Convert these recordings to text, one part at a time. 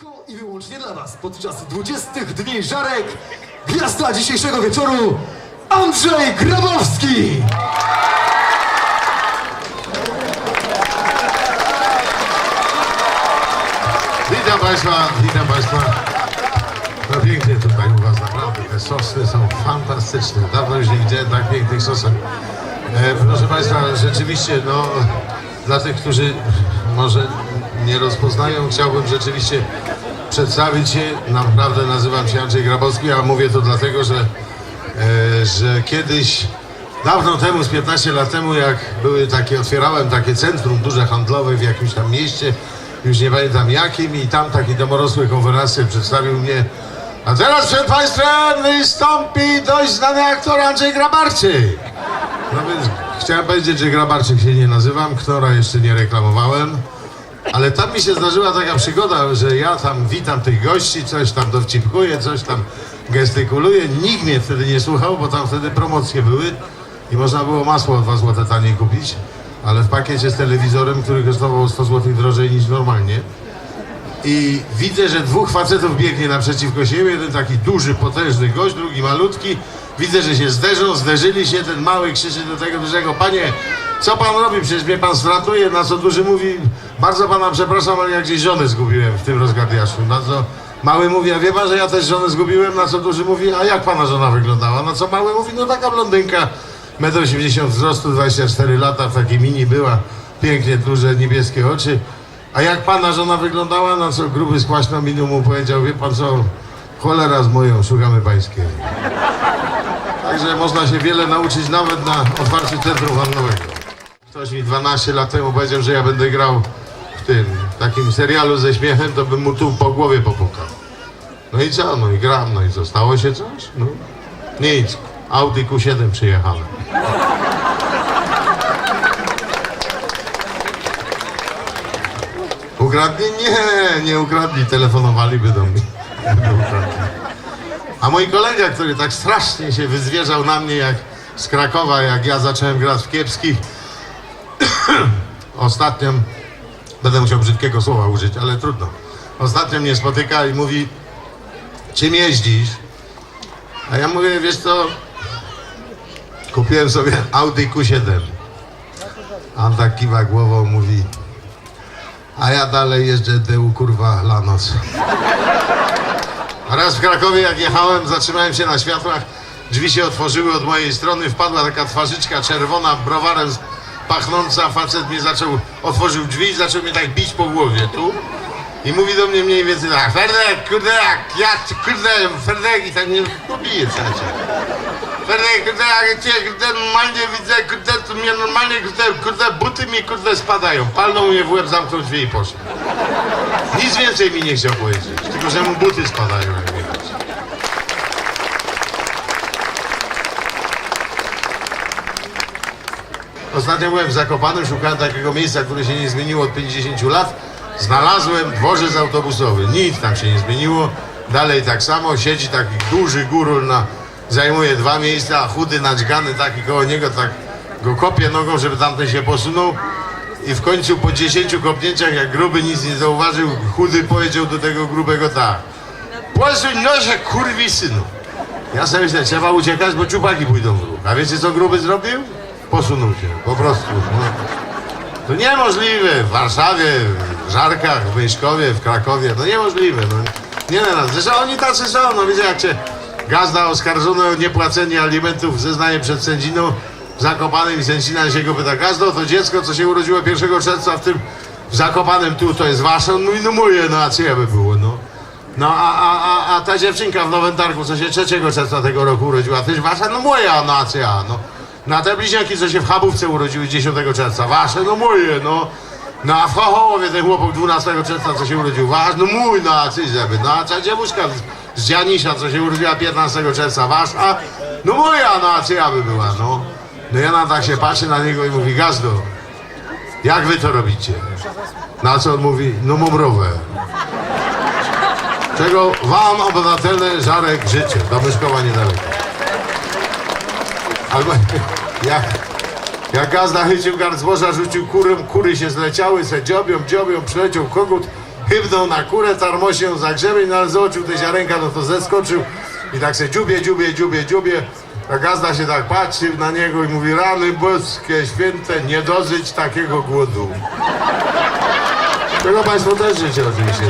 Tylko i wyłącznie dla Was podczas 20 dni żarek gwiazda dzisiejszego wieczoru Andrzej Grabowski! Witam Państwa, witam Państwa. No pięknie tutaj u Was, naprawdę. Te sosy są fantastyczne. Dawno już nie widziałem tak pięknych sosek. E, proszę Państwa, rzeczywiście, no, dla tych, którzy może nie rozpoznają, chciałbym rzeczywiście przedstawić się. Naprawdę nazywam się Andrzej Grabowski, a mówię to dlatego, że, e, że kiedyś, dawno temu, z 15 lat temu, jak były takie, otwierałem takie centrum duże handlowe w jakimś tam mieście, już nie pamiętam jakim, i tam taki domorosły konferencjer przedstawił mnie. A teraz przed Państwem wystąpi dość znany aktor Andrzej Grabarczyk. No więc chciałem powiedzieć, że Grabarczyk się nie nazywam, Knora jeszcze nie reklamowałem. Ale tam mi się zdarzyła taka przygoda, że ja tam witam tych gości, coś tam dowcipkuję, coś tam gestykuluję. Nikt mnie wtedy nie słuchał, bo tam wtedy promocje były i można było masło o 2 zł taniej kupić, ale w pakiecie z telewizorem, który kosztował 100 zł drożej niż normalnie. I widzę, że dwóch facetów biegnie naprzeciwko siebie, jeden taki duży, potężny gość, drugi malutki. Widzę, że się zderzą, zderzyli się, ten mały krzyczy do tego dużego, panie, co pan robi? Przecież mnie pan stratuje, na co duży mówi, bardzo pana przepraszam, ale ja gdzieś żonę zgubiłem w tym rozgardiaszu. Na co mały mówi, a wie pan, że ja też żonę zgubiłem? Na co duży mówi, a jak pana żona wyglądała? Na co mały mówi, no taka blondynka, 1,80 m wzrostu, 24 lata, w takiej mini była, pięknie duże niebieskie oczy. A jak pana żona wyglądała, na co gruby skłaśno minął mu powiedział, wie pan co, cholera z moją, szukamy pańskiej. Także można się wiele nauczyć nawet na otwarciu centrum handlowego. Ktoś mi 12 lat temu powiedział, że ja będę grał w tym takim serialu ze śmiechem, to bym mu tu po głowie popukał. No i co? No i gram, no i co? Stało się coś? No. Nic. Audi Q7 przyjechałem. Ukradli? Nie, nie ukradli, telefonowaliby do mnie. Nie ukradli. A mój kolega, który tak strasznie się wyzwierzał na mnie jak z Krakowa, jak ja zacząłem grać w kiepskich, ostatnio, będę musiał brzydkiego słowa użyć, ale trudno. Ostatnio mnie spotyka i mówi, czym jeździsz? A ja mówię, wiesz co, kupiłem sobie Audi Q7. A on tak kiwa głową, mówi, a ja dalej jeżdżę tyłu kurwa Lanos. Raz w Krakowie jak jechałem, zatrzymałem się na światłach, drzwi się otworzyły od mojej strony, wpadła taka twarzyczka czerwona, browarem pachnąca, facet mnie zaczął, otworzył drzwi i zaczął mnie tak bić po głowie, tu. I mówi do mnie mniej więcej tak, Ferdek, kurde, jak ja, kurde, Ferdek, i tak mnie pobije cały. Ferdek, kurde, jak cię, kurde, normalnie widzę, kurde, to mnie normalnie, kurde, kurde, buty mi, kurde, spadają. Palnął mnie w łeb, zamknął drzwi i poszedł. Nic więcej mi nie chciał powiedzieć, tylko że mu buty spadają, jak widać. Ostatnio byłem w Zakopanem, szukałem takiego miejsca, które się nie zmieniło od 50 lat. Znalazłem dworzec autobusowy. Nic tam się nie zmieniło. Dalej tak samo. Siedzi taki duży górul na... Zajmuje dwa miejsca, a chudy naćgany taki koło niego, tak go kopie nogą, żeby tamten się posunął. I w końcu po 10 kopnięciach, jak gruby nic nie zauważył, chudy powiedział do tego grubego tak. Posuń noże, kurwi synu. Ja sobie myślę, trzeba uciekać, bo czupaki pójdą w ruch. A wiecie co gruby zrobił? Posunął się, po prostu. No. To niemożliwe w Warszawie, w Żarkach, w Myszkowie, w Krakowie, no niemożliwe. No. Nie no, zresztą oni tacy są, no wiecie jak cię gazda oskarżony o niepłacenie alimentów zeznaje przed sędziną w i sędzina się go pyta, gazdo to dziecko, co się urodziło 1 czerwca w tym w Zakopanem tu, to jest wasze? On mówi, no moje, no a czyje by było, no. No a, a, a, a ta dziewczynka w Nowym Targu, co się 3 czerwca tego roku urodziła, też wasza? No moja, no a czyja, no. No a te bliźniaki, co się w Chabówce urodziły 10 czerwca, wasze? No moje, no. No a w Chochołowie ten chłopak 12 czerwca, co się urodził, wasz? No mój, no a ty żeby. No a ta dziewuszka z, Dzianisia, co się urodziła 15 czerwca, wasza? No moja, no a czyja by była, no. No ja na tak się patrzy na niego i mówi, Gazdo, jak wy to robicie? Na co on mówi, no mam. Czego wam, obywatele, Żarek życzę. Do Myszkowa niedaleko. Albo jak, jak gazda chycił gard rzucił kurem, kury się zleciały, se dziobią, dziobią, przyleciał kogut, chybnął na kurę, tarmosię za grzebień, no ale zobaczył te ziarenka, no to zeskoczył i tak się dziubie, dziubie, dziubie, dziubie. A gazda się tak patrzy na niego i mówi, rany boskie, święte, nie dożyć takiego głodu. Tego Państwo też życie oczywiście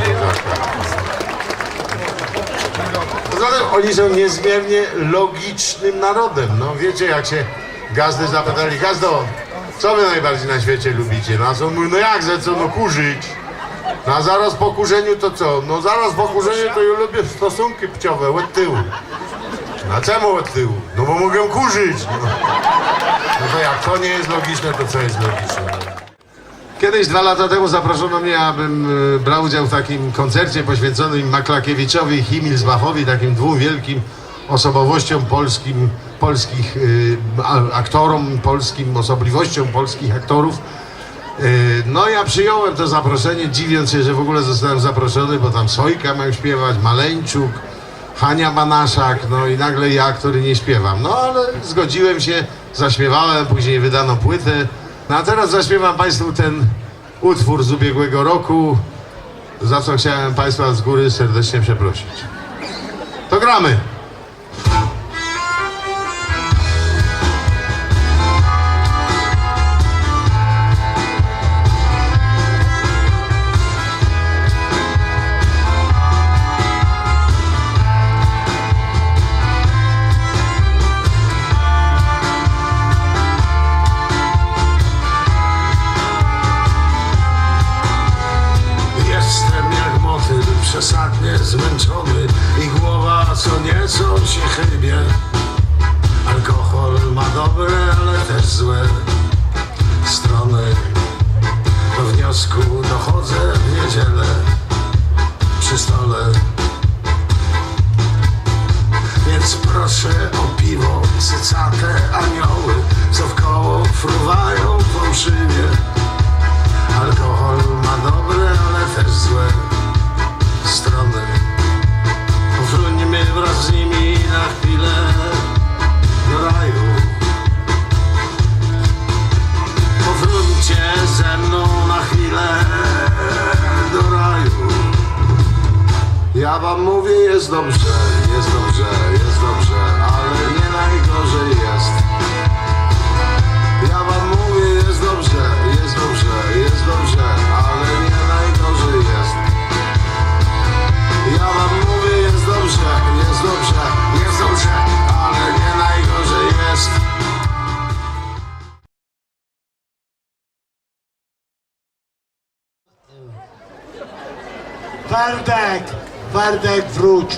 to tym oni są niezmiernie logicznym narodem. No wiecie, jak się gazdy zapytali, gazdo, co wy najbardziej na świecie lubicie? No a co mówi, no jak ze co, no kurzyć. No a zaraz po kurzeniu to co? No zaraz po kurzeniu to ja lubię stosunki pciowe, od tyłu. A czemu od tyłu? No bo mogę kurzyć. No. no to jak to nie jest logiczne, to co jest logiczne? Kiedyś, dwa lata temu zaproszono mnie, abym e, brał udział w takim koncercie poświęconym Maklakiewiczowi i Himmelsbachowi, takim dwóm wielkim osobowościom polskim, polskich e, aktorom, polskim osobliwościom polskich aktorów. E, No ja przyjąłem to zaproszenie, dziwiąc się, że w ogóle zostałem zaproszony, bo tam Sojka mają śpiewać, Maleńczuk, Hania Banaszak, no i nagle ja, który nie śpiewam. No ale zgodziłem się, zaśpiewałem, później wydano płytę. No a teraz zaśpiewam Państwu ten utwór z ubiegłego roku, za co chciałem Państwa z góry serdecznie przeprosić. To gramy! Złe strony. Do wniosku dochodzę w niedzielę przy stole. Więc proszę o piwo, jest dobrze, jest dobrze, jest dobrze, ale nie najgorzej jest. Ja wam mówię, jest dobrze, jest dobrze, jest dobrze, ale nie najgorzej jest. Ja wam mówię, jest dobrze, jest dobrze, jest dobrze, ale nie najgorzej jest. Wardek, Wardek wróć.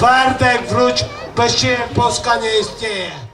Wardek wróć, bez ciebie Polska nie istnieje.